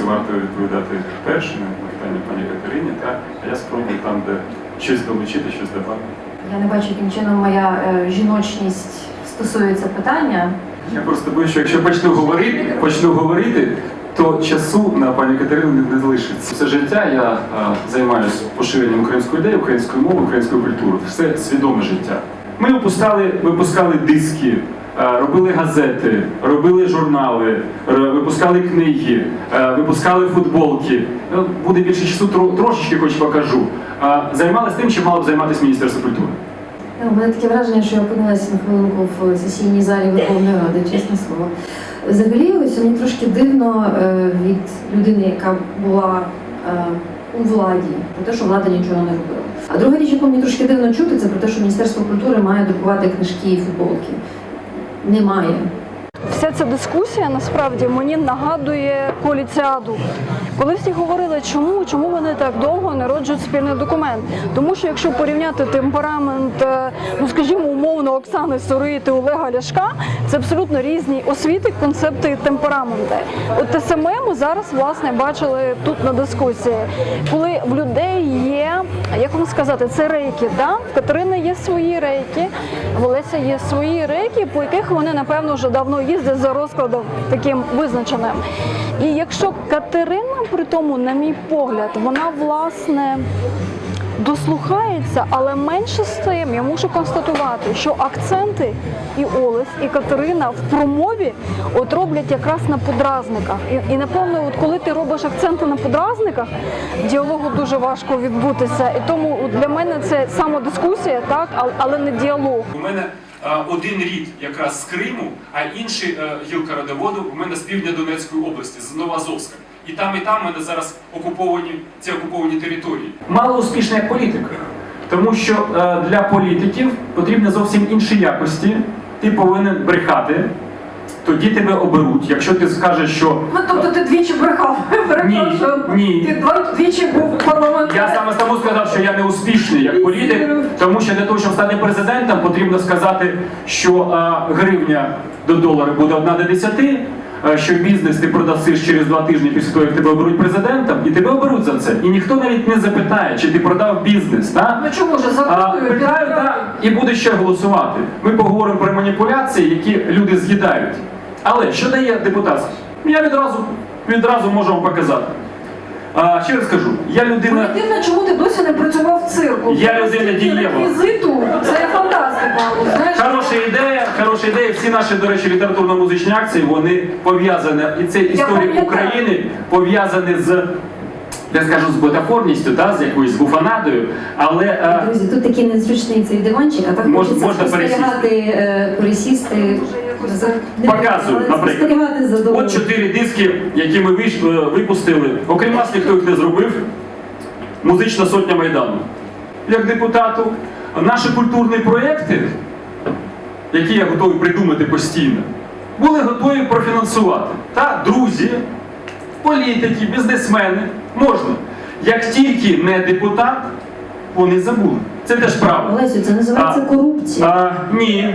готові відповідати першими на питання пані Катерині, та а я спробую там, де щось долучити, щось додати. Я не бачу, яким чином моя е, жіночність стосується питання. Я просто боюсь, що якщо почну говорити, почну говорити, то часу на пані Катерину не, не залишиться. Все життя я а, займаюся поширенням української ідеї, української мови, української культури. Все свідоме життя. Ми випускали, випускали диски, робили газети, робили журнали, випускали книги, випускали футболки. Ну, Буде більше часу, трошечки хоч покажу. Займалися тим, чим мало б займатися Міністерство культури. Ну, У мене таке враження, що я опинилася на хвилинку в сесійній залі Верховної Ради, чесне слово. Взагалі, ось мені трошки дивно е, від людини, яка була е, у владі, про те, що влада нічого не робила. А друга річ, яку мені трошки дивно чути, це про те, що Міністерство культури має друкувати книжки і футболки. Немає. Вся ця дискусія насправді мені нагадує коаліціаду. Коли всі говорили, чому, чому вони так довго народжують спільний документ. Тому що якщо порівняти темперамент, е, ну скажімо, умовно Оксани Сори та Олега Ляшка, це абсолютно різні освіти, концепти і темпераменти. От те саме ми зараз власне бачили тут на дискусії, коли в людей є, як вам сказати, це рейки. Да? В Катерини є свої рейки, в Олеся є свої рейки, по яких вони напевно вже давно їздять за розкладом таким визначеним. І якщо Катерина при тому, на мій погляд, вона власне дослухається, але менше з тим я мушу констатувати, що акценти і Олесь, і Катерина в промові от роблять якраз на подразниках. І, і напевно, от коли ти робиш акценти на подразниках, діалогу дуже важко відбутися. І тому от для мене це самодискусія, так, але, не діалог. У мене один рід якраз з Криму, а інший е, гілка родоводу у мене з півдня Донецької області, з Новоазовська. І там, і там у мене зараз окуповані ці окуповані території. Мало успішна як політика, Тому що е, для політиків потрібні зовсім інші якості. Ти повинен брехати, тоді тебе оберуть. Якщо ти скажеш, що Ну, тобто ти двічі брехав. Перепрошую. ні. Ти два- двічі був парламент. Я саме тому сказав, що я не успішний як політик, тому що для того, щоб стати президентом, потрібно сказати, що а, гривня до долара буде одна до 10, е, що бізнес ти продасиш через два тижні після того, як тебе оберуть президентом, і тебе оберуть за це. І ніхто навіть не запитає, чи ти продав бізнес. Та? Ну чому ж законою питаю, да, і буде ще голосувати. Ми поговоримо про маніпуляції, які люди з'їдають. Але що дає депутат? Я відразу, відразу можу вам показати. А, ще раз скажу, я людина. Мені дивно, чому ти досі не працював в цирку. Я людина дієва. Реквізиту, це фантастика. Знаєш, Хороша ідея, хороша ідея. Всі наші, до речі, літературно-музичні акції, вони пов'язані, і це історія пам'ятаю. України пов'язані з, я скажу, з бутафорністю, та, з якоюсь буфанадою, але е, Друзі, тут такий незручний цей диванчик, а так Мож- хочеться можна спостерігати, е, пересісти. Показую, наприклад. От чотири диски, які ми е, випустили. Окрім нас, ніхто їх не зробив. Музична сотня Майдану. Як депутату, наші культурні проєкти, які я готовий придумати постійно, були готові профінансувати. Та друзі, політики, бізнесмени можна. Як тільки не депутат, вони забули. Це теж правда. Олесю, це називається А, корупція. А, ні,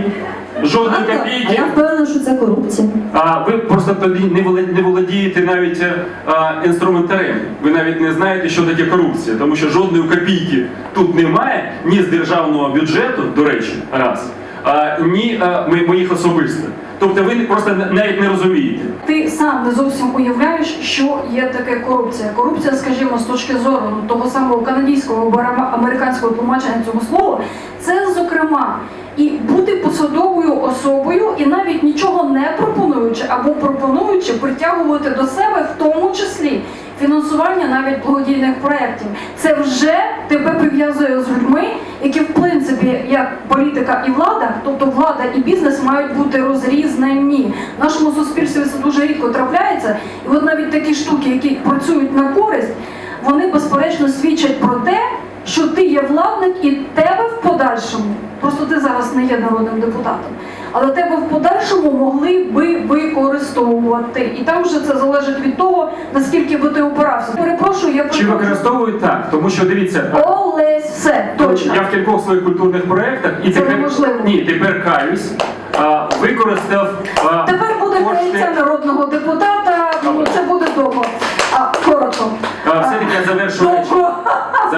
жодної А копійки. я впевнена, що це корупція. А ви просто тоді не воле- не володієте навіть е, а, інструментарем. Ви навіть не знаєте, що таке корупція, тому що жодної копійки тут немає ні з державного бюджету, до речі, раз, а, ні а, ми- моїх особисто. Тобто ви просто не- навіть не розумієте. Ти сам не зовсім уявляєш, що є таке корупція. Корупція, скажімо, з точки зору ну, того самого канадського або американського тлумачення цього слова, це зокрема і бути посадовою особою, і навіть нічого не пропонуючи або пропонуючи притягувати до себе, в тому числі фінансування навіть благодійних проєктів. Це вже тебе прив'язує з людьми, які в принципі як політика і влада, тобто влада і бізнес мають бути розрізнені. В нашому суспільстві це дуже рідко трапляється, і от навіть такі штуки, які працюють на користь, вони безперечно свідчать про те, що ти є владник і тебе в подальшому, просто ти зараз не є народним депутатом, але тебе в подальшому могли би використовувати. І там вже це залежить від того, наскільки би ти опирався. Перепрошую, я Чи використовують так? Тому що дивіться. Олесь, все, точно. Я в кількох своїх культурних проєктах і Це тепер неможливо. ні, тепер каюсь. А, використав а, Тепер буде кошти. народного депутата, ну це буде довго. А про все-таки я завершу речення.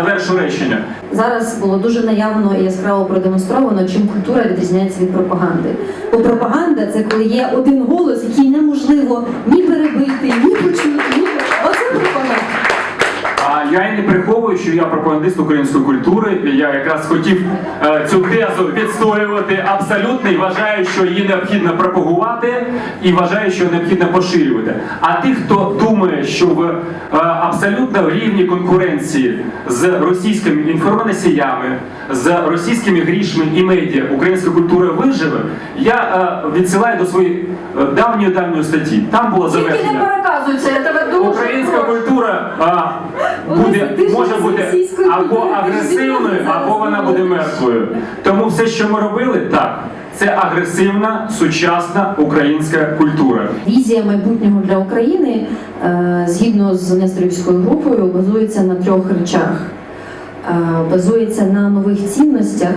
Завершу речення. Зараз було дуже наявно і яскраво продемонстровано, чим культура відрізняється від пропаганди. Бо пропаганда це коли є один голос, який неможливо ні перебити, ні почути, ні оце пропаганда. А я і не приховую, що я пропагандист української культури. Я якраз хотів е, цю тезу відстоювати абсолютно і вважаю, що її необхідно пропагувати і вважаю, що необхідно поширювати. А тих, хто думає, що в е, абсолютно рівні конкуренції з російськими інформоносіями, з російськими грішми і медіа українська культура виживе, я е, відсилаю до своєї давньої давньої статті. Там було Тільки не завершення. я тебе дуже Українська культура а, буде може бути або агресивною, або вона буде мертвою. Тому все, що ми робили, так. Це агресивна, сучасна українська культура. Візія майбутнього для України е, згідно з Несторівською групою базується на трьох речах: Е, базується на нових цінностях,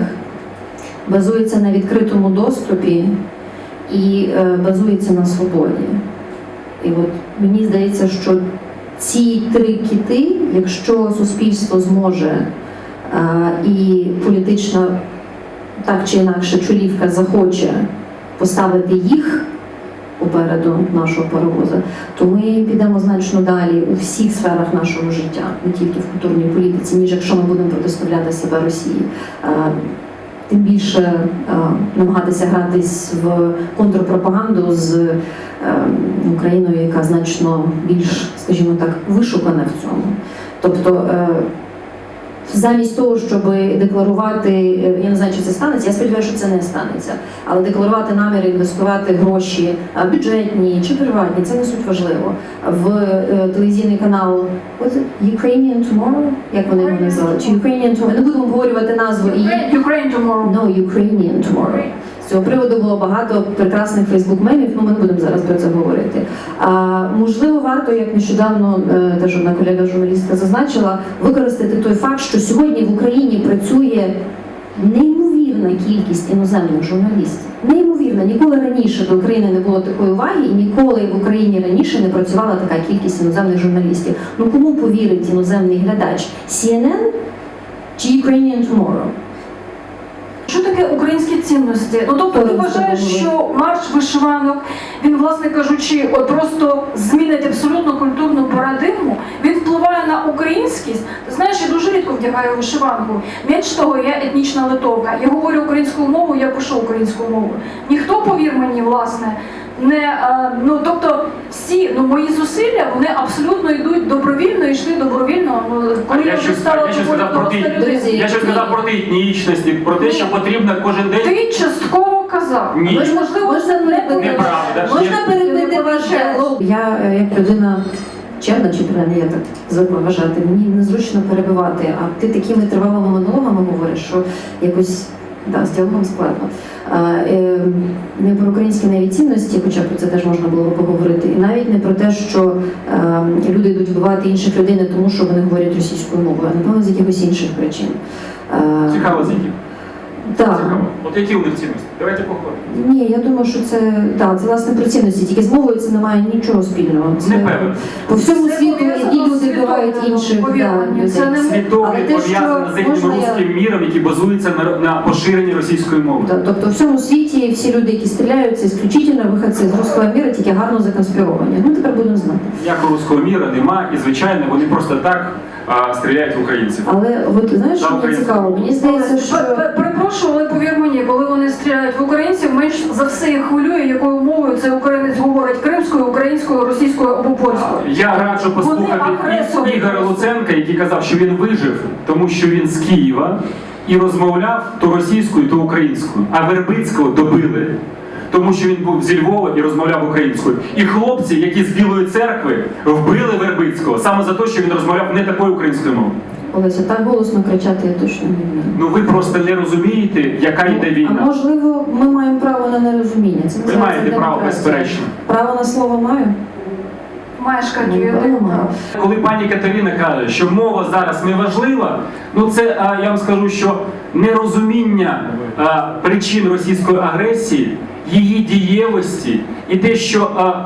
базується на відкритому доступі і е, базується на свободі. І от мені здається, що ці три кіти, якщо суспільство зможе і політична так чи інакше чолівка захоче поставити їх попереду нашого паровоза, то ми підемо значно далі у всіх сферах нашого життя, не тільки в культурній політиці, ніж якщо ми будемо протиставляти себе Росії. Тим більше е, намагатися гратись в контрпропаганду з е, Україною, яка значно більш, скажімо так, вишукана в цьому. Тобто е, замість того, щоб декларувати, е, я не знаю, чи це станеться, я сподіваюся, що це не станеться, але декларувати наміри інвестувати гроші бюджетні чи приватні, це не суть важливо. В е, телевізійний канал? Ukrainian Tomorrow, як вони його назвали? Чи Ukrainian Tomorrow? Не будемо обговорювати назву і Ukraine tomorrow. No Ukrainian Tomorrow. Цього приводу було багато прекрасних фейсбук-мемів, ну ми не будемо зараз про це говорити. А, можливо, варто, як нещодавно е, теж одна колега журналістка зазначила, використати той факт, що сьогодні в Україні працює неймовірна кількість іноземних журналістів. Неймовірна. Ніколи раніше до України не було такої уваги, і ніколи в Україні раніше не працювала така кількість іноземних журналістів. Ну кому повірить іноземний глядач? CNN чи Ukrainian Tomorrow? Що таке українські цінності? Ну тобто ти Ой, вважаєш, що марш вишиванок, він, власне кажучи, от просто змінить абсолютно культурну парадигму, він впливає на українськість. Ти знаєш, я дуже рідко вдягаю вишиванку. Менш того, я етнічна литовка. Я говорю українською мовою, я пишу українською мовою. Ніхто, повір мені, власне, не е, ну тобто всі ну мої зусилля вони абсолютно йдуть добровільно, йшли добровільно. Ну коли я щось- стала Друзі, Я щось сказав проти етнічності, про те, що потрібно кожен день. Ти частково казав. Ні. Ви ж, можливо, Можна не Неправда. можна перебити Не ваш поважаєш. діалог. Я е, як людина чемна, чи принаймні я так звикла вважати, мені незручно перебивати, а ти такими тривалими монологами говориш, що якось да, з діалогом складно. Е, не про українські навіть цінності, хоча про це теж можна було поговорити, і навіть не про те, що е, люди йдуть вбивати інших людей не тому, що вони говорять російською мовою, а напевно з якихось інших причин. Цікаво, з яких. Так. Цікаво. От які у них цінності? Давайте поговоримо. Ні, я думаю, що це так, це власне про цінності. Тільки з мовою це не має нічого спільного. Це Не певен. по всьому Це світу пов'язано з люди світовим, вбивають інших да, повірте, це не Світові Але те, пов'язано з що яким можна я- міром, який базується на, на поширенні російської мови. Та- Тобто в всьому світі всі люди, які стріляють, це ісключительно виходці з руського міра, тільки гарно законспіровані. Ну тепер будемо знати. Ніякого руського міра нема, і звичайно, вони просто так а, стріляють в українців. Але от знаєш, що мені цікаво? Мені здається, що Перепрошую, але повір мені, коли вони стріляють в українців, менш за все їх хвилює, якою мовою цей українець говорить кримською, українською, російською або польською. Я раджу послухати Вони. Ігоря Луценка, який казав, що він вижив, тому що він з Києва і розмовляв то російською, то українською. А Вербицького добили. Тому що він був зі Львова і розмовляв українською. І хлопці, які з Білої церкви, вбили Вербицького саме за те, що він розмовляв не такою українською мовою. Олеся, так голосно кричати я точно не вмію. Ну ви просто не розумієте, яка йде А війна. можливо, ми маємо право на нерозуміння. Це Ви маєте право, безперечно. Право на слово маю? Маєш Ну, я напевно. Коли пані Катерина каже, що мова зараз не важлива, ну це а, я вам скажу, що нерозуміння а, причин російської агресії, її дієвості і те, що а,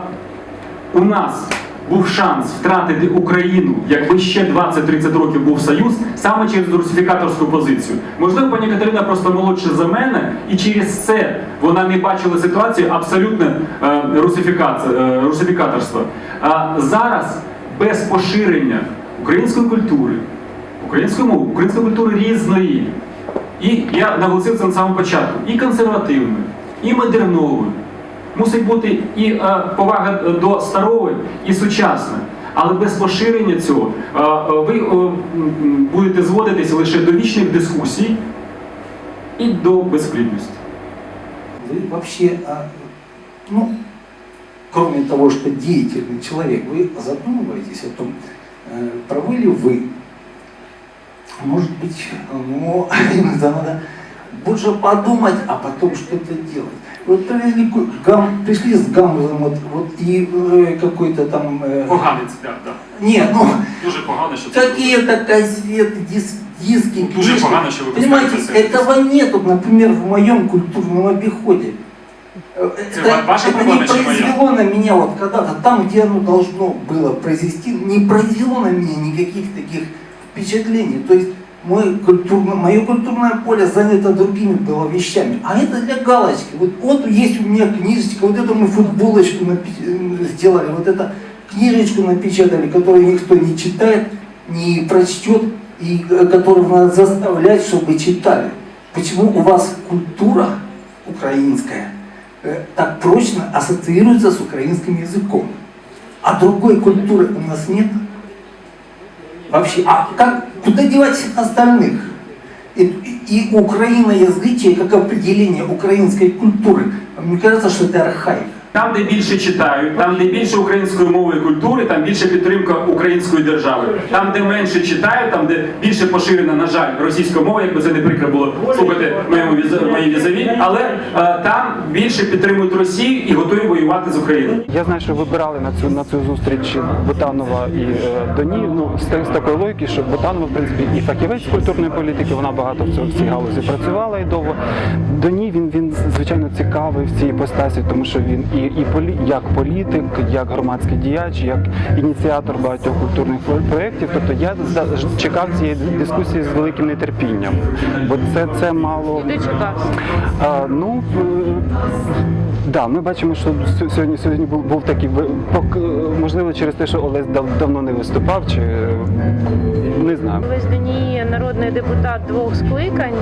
у нас був шанс втратити Україну, якби ще 20-30 років був союз, саме через русифікаторську позицію. Можливо, пані Катерина просто молодша за мене, і через це вона не бачила ситуацію абсолютно е, е, русифікаторства. А зараз без поширення української культури, української мови, української культури різної. І я наголосив це на самому початку. І консервативною, і модерновою Мусить бути і е, повага до старого, і сучасне. Але без поширення цього е, е, ви е, м, м, будете зводитися лише до вічних дискусій і до безплідності. Вы вообще, а, ну, кроме того, что деятельный человек, вы задумываетесь о том, э, правы ли вы, может быть, ну, иногда надо больше подумать, а потом что-то делать. Вот привезли гам, пришли с гамбузом, вот, вот и э, какой-то там... э, Поганець, так, так. не, ну, Дуже погано, що какие-то кассеты, дис- диски, Дуже книжки. погано, що ви Понимаете, пускаєте це. этого нету, например, в моем культурном обиходе. Э, Это Это, ваша это проблема, не чем моя? произвело на меня вот когда-то, там, где оно должно было произвести, не произвело на меня никаких таких впечатлений. То есть мой культурно, мое культурное поле занято другими было вещами. А это для галочки. Вот, вот есть у меня книжечка, вот это мы футболочку напи- э, сделали, вот это книжечку напечатали, которую никто не читает, не прочтет, и э, которую надо заставлять, чтобы читали. Почему у вас культура украинская э, так прочно ассоциируется с украинским языком, а другой культуры у нас нет? Вообще, а как, куда девать всех остальных? И, и, и украиноязычие как определение украинской культуры, мне кажется, что это архаик. Там, де більше читають, там, де більше української мови і культури, там більше підтримка української держави. Там, де менше читають, там, де більше поширена, на жаль, російська мова, якби це не прикро було слухати моєму віза- моїй візаві, але е, там більше підтримують Росію і готові воювати з Україною. Я знаю, що вибирали на цю на цю зустріч Ботанова і е, Доні. Ну з, з такої логіки, що Ботанова, в принципі, і фахівець культурної політики, вона багато в цій галузі працювала і довго. Доні він він звичайно цікавий в цій постасі, тому що він і, і полі, як політик, як громадський діяч, як ініціатор багатьох культурних про- проєктів. Тобто я чекав цієї дискусії з великим нетерпінням, бо це, це мало. А, ну, да, ми бачимо, що сь- сьогодні, сьогодні був, був такий, можливо, через те, що Олесь дав, давно не виступав, чи не знаю. Олесь Даній народний депутат двох скликань,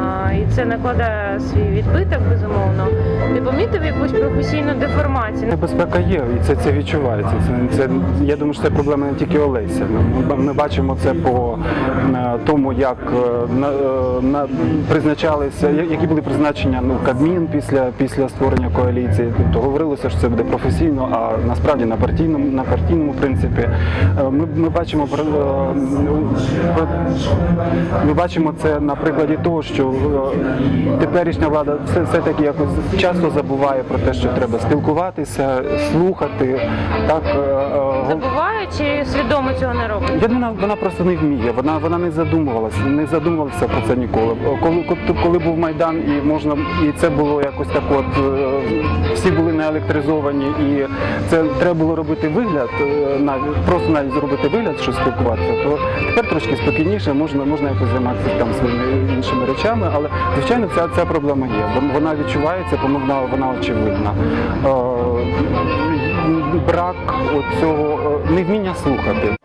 а, і це накладає свій відбиток, безумовно. Ти помітив якусь професійну деформацію? Небезпека є, і це, це відчувається. Це, це, я думаю, що це проблема не тільки Олеся. Ми, ми бачимо це по тому, як е, на, е, на, призначалися, які були призначення ну, Кабмін після, після створення коаліції. Тобто говорилося, що це буде професійно, а насправді на партійному, на партійному принципі. Е, Ми, ми бачимо ми бачимо це на прикладі того, що теперішня влада все, все-таки якось часто забуває про те, що треба спілкуватися, слухати. Так, е, е, Забуває чи свідомо цього не робить? я думаю, вона просто не вміє. Вона вона не задумувалася, не задумувалася про це ніколи. Коли коли, був майдан, і можна і це було якось так, от е, всі були наелектризовані, і це треба було робити вигляд, е, навіть просто навіть зробити вигляд, що спілкуватися. То тепер трошки спокійніше, можна можна якось займатися там своїми іншими речами, але звичайно ця, ця проблема є. Вон- Вона відчувається, тому вона вона очевидна. Брак оцього е, невміння слухати.